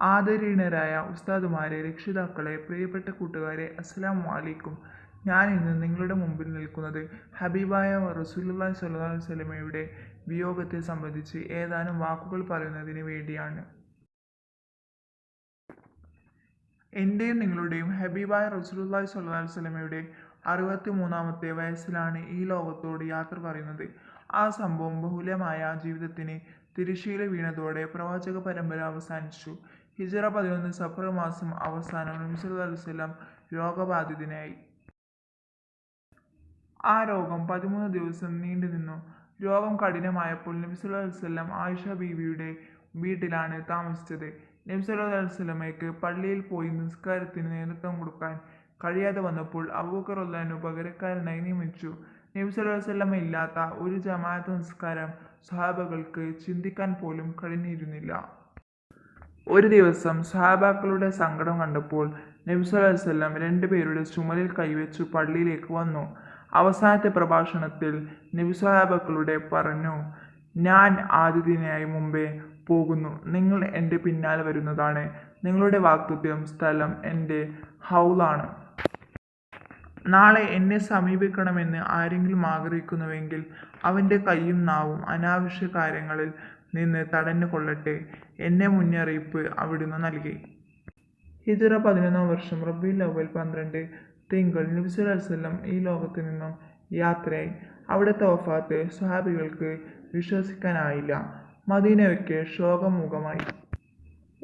ആദരണീയരായ ഉസ്താദുമാരെ രക്ഷിതാക്കളെ പ്രിയപ്പെട്ട കൂട്ടുകാരെ അസ്സലാമു അലൈക്കും. ഞാൻ ഇന്ന് നിങ്ങളുടെ മുമ്പിൽ നിൽക്കുന്നത് ഹബീബായ റസൂലുള്ളാഹി സ്വല്ലല്ലാഹു അലൈഹി വസല്ലമയുടെ വിയോഗത്തെ സംബന്ധിച്ച് ഏതാനും വാക്കുകൾ പറയുന്നതിന് വേണ്ടിയാണ്. എന്റെയും നിങ്ങളുടെയും ഹബീബായ റസൂലുള്ളാഹി സ്വല്ലല്ലാഹു അലൈഹി വസല്ലമയുടെ അറുപത്തി മൂന്നാമത്തെ വയസ്സിലാണ് ഈ ലോകത്തോട് യാത്ര പറയുന്നത്. ആ സംഭവം ബഹുലമായ ജീവിതത്തിന് തിരശ്ശീല വീണതോടെ പ്രവാചക പരമ്പര അവസാനിച്ചു. ഹിജറ പതിനൊന്ന് സഫർ മാസം അവസാനം നബി സല്ലല്ലാഹു അലൈഹി വസല്ലം രോഗബാധിതനായി. ആ രോഗം പതിമൂന്ന് ദിവസം നീണ്ടു നിന്നു. രോഗം കഠിനമായപ്പോൾ നബി സല്ലല്ലാഹു അലൈഹി വസല്ലം ആയിഷ ബീവിയുടെ വീട്ടിലാണ് താമസിച്ചത്. നബി സല്ലല്ലാഹു അലൈഹി വസല്ലമയ്ക്ക് പള്ളിയിൽ പോയി നിസ്കാരത്തിന് നേതൃത്വം കൊടുക്കാൻ കഴിയാതെ വന്നപ്പോൾ അബൂബക്കർ റളിയല്ലാഹു പകരക്കാരനായി നിയമിച്ചു. നബി സല്ലല്ലാഹു അലൈഹി വസല്ലമ ഇല്ലാത്ത ഒരു ജമാഅത്ത് നിസ്കാരം സ്വഹാബകൾക്ക് ചിന്തിക്കാൻ പോലും കഴിഞ്ഞിരുന്നില്ല. ഒരു ദിവസം സഹാബാക്കളുടെ സങ്കടം കണ്ടപ്പോൾ നബി സല്ലല്ലാഹു അലൈഹി വസല്ലം രണ്ടുപേരുടെ ചുമലിൽ കൈവച്ചു പള്ളിയിലേക്ക് വന്നു. അവസാനത്തെ പ്രഭാഷണത്തിൽ നബി സഹാബാക്കളുടെ പറഞ്ഞു ഞാൻ ആദ്യത്തിനായി മുമ്പേ പോകുന്നു. നിങ്ങൾ എന്റെ പിന്നാലെ വരുന്നതാണ്. നിങ്ങളുടെ വാക്തത്വം സ്ഥലം എന്റെ ഹൗലാണ് നാളെ എന്നെ സമീപിക്കണമെന്ന് ആരെങ്കിലും ആഗ്രഹിക്കുന്നുവെങ്കിൽ അവന്റെ കൈയും നാവും അനാവശ്യ കാര്യങ്ങളിൽ നിന്ന് തടഞ്ഞു കൊള്ളട്ടെ. എന്നെ മുന്നറിയിപ്പ് അവിടുന്ന് നൽകി. ഹിജറ പതിനൊന്നാം വർഷം റബീൽ അവൽ പന്ത്രണ്ട്. തിങ്കൾ നബി സല്ലല്ലാഹു അലൈഹി വസല്ലം ഈ ലോകത്ത് നിന്നും യാത്രയായി. അവിടുത്തെ വഫാത്ത് സ്വഹാബികൾക്ക് വിശ്വസിക്കാനായില്ല. മദീനയ്ക്ക് ശോകമുഖമായി.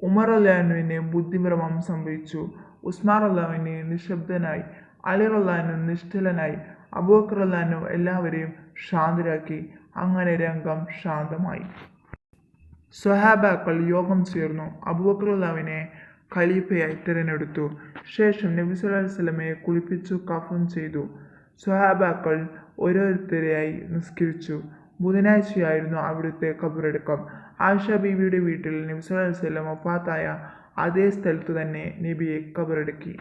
ഉമർ അള്ളാഹുവിന് ബുദ്ധിഭ്രമം സംഭവിച്ചു. ഉസ്മാർ അള്ളാഹുവിന് നിശബ്ദനായി. അലി റല്ലാനു നിശ്ചലനായി. അബൂക്കർ അല്ലാനു എല്ലാവരെയും ശാന്തരാക്കി. അങ്ങനെ രംഗം ശാന്തമായി. സ്വഹാബാക്കൾ യോഗം ചേർന്നു. അബൂബക്കർ ഖലീഫയായി തിരഞ്ഞെടുത്തു ശേഷം നബി സല്ലല്ലാഹു അലൈഹി വസല്ലമയെ കുളിപ്പിച്ചു കഫൻ ചെയ്തു. സ്വഹാബാക്കൾ ഓരോരുത്തരെയായി നിസ്കരിച്ചു. ബുധനാഴ്ചയായിരുന്നു അവിടുത്തെ കബറടക്കം ആയിഷ ബീവിയുടെ വീട്ടിൽ നബി സല്ലല്ലാഹു അലൈഹി അതേ സ്ഥലത്ത് തന്നെ നബിയെ കബറടക്കി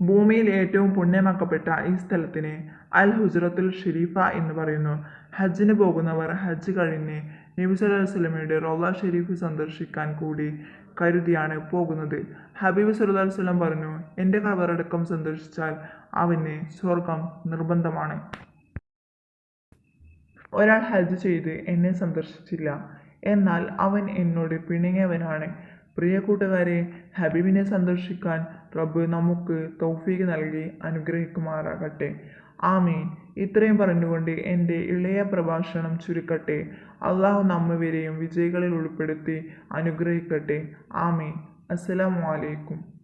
ഭൂമിയിൽ ഏറ്റവും പുണ്യമാക്കപ്പെട്ട ഈ സ്ഥലത്തിന് അൽ ഹുസ്രത്തുൽ ഷെരീഫ എന്ന് പറയുന്നു. ഹജ്ജിന് പോകുന്നവർ ഹജ്ജ് കഴിഞ്ഞ് നബി സല്ലല്ലാഹു അലൈഹി വസല്ലമയുടെ റോള ഷെരീഫ് സന്ദർശിക്കാൻ കൂടി കരുതിയാണ് പോകുന്നത്. ഹബീബ് സല്ലല്ലാഹു അലൈഹി വസല്ലം പറഞ്ഞു എന്റെ കബറടക്കം സന്ദർശിച്ചാൽ അവന് സ്വർഗം നിർബന്ധമാണ്. ഒരാൾ ഹജ്ജ് ചെയ്ത് എന്നെ സന്ദർശിച്ചില്ല. എന്നാൽ അവൻ എന്നോട് പിണങ്ങിയവനാണ്. പ്രിയ കൂട്ടുകാരെ ഹബീബിനെ സന്ദർശിക്കാൻ റബ്ബ് നമുക്ക് തൗഫീഖ് നൽകി അനുഗ്രഹിക്കുമാറാകട്ടെ. ആമീൻ. ഇത്രയും പറഞ്ഞുകൊണ്ട് എന്റെ ഇളയ പ്രഭാഷണം ചുരുക്കട്ടെ. അള്ളാഹു നമ്മവരെയും വിജയികളിൽ ഉൾപ്പെടുത്തി അനുഗ്രഹിക്കട്ടെ. ആമീൻ. അസ്സലാമു അലൈക്കും.